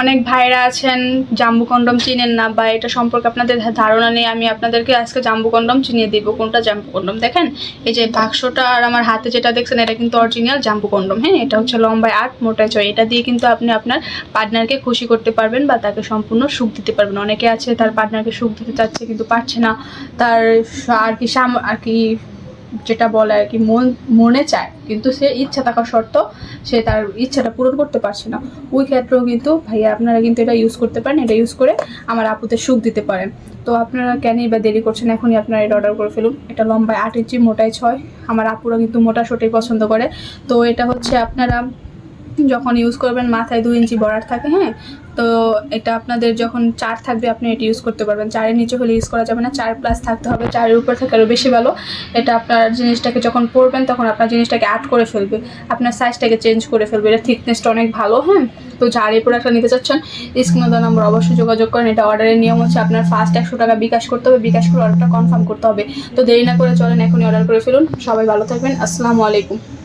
অনেক ভাইরা আছেন, জাম্বু কন্ডম চিনেন না, বা এটা সম্পর্কে আপনাদের ধারণা নেই, আমি আপনাদেরকে আজকে জাম্বু কন্ডম চিনিয়ে দিব। কোনটা জাম্বু কন্ডম? দেখেন, এই যে বাক্সটা আর আমার হাতে যেটা দেখছেন, এটা কিন্তু অরিজিনাল জাম্বু কন্ডম। হ্যাঁ এটা হচ্ছে লম্বায় আট মোটায় ছয়। এটা দিয়ে কিন্তু আপনি আপনার পার্টনারকে খুশি করতে পারবেন বা তাকে সম্পূর্ণ সুখ দিতে পারবেন। অনেকে আছে, তার পার্টনারকে সুখ দিতে চাচ্ছে কিন্তু পারছে না। তার আর কি সাম আর কি যেটা বলে আর কি, মন, মনে চায়, কিন্তু সে ইচ্ছা থাকা শর্ত সে তার ইচ্ছাটা পূরণ করতে পারছে না। ওই ক্ষেত্রেও কিন্তু ভাইয়া আপনারা কিন্তু এটা ইউজ করতে পারেন, এটা ইউজ করে আমার আপুতে সুখ দিতে পারেন। তো আপনারা কেনই বা দেরি করছেন, এখনই আপনারা এটা অর্ডার করে ফেলুন। এটা লম্বায় আট ইঞ্চি মোটায় ছয়। আমার আপুরা কিন্তু মোটা শোটাই পছন্দ করে। তো এটা হচ্ছে আপনারা যখন ইউজ করবেন, মাথায় দু ইঞ্চি বরার থাকে হ্যাঁ? তো এটা আপনাদের যখন চার থাকবে, আপনি এটা ইউজ করতে পারবেন। চারের নিচে হলে ইউজ করা যাবে না, চার প্লাস থাকতে হবে, চারের উপর থেকে আরও বেশি ভালো। এটা আপনার জিনিসটাকে যখন পরবেন, তখন আপনার জিনিসটাকে অ্যাড করে ফেলবে। আপনার সাইজটাকে চেঞ্জ করে ফেলবে। এটা থিকনেসটা অনেক ভালো হ্যাঁ? তো যার এই প্রোডাক্টটা নিতে চাচ্ছেন, স্ক্রিনে দেওয়া নাম্বার অবশ্যই যোগাযোগ করেন। এটা অর্ডারের নিয়ম হচ্ছে আপনার ফার্স্ট একশো টাকা বিকাশ করতে হবে। বিকাশ করে অর্ডারটা কনফার্ম করতে হবে। তো দেরি না করে চলেন, এখনই অর্ডার করে ফেলুন। সবাই ভালো থাকবেন। আসসালামু আলাইকুম।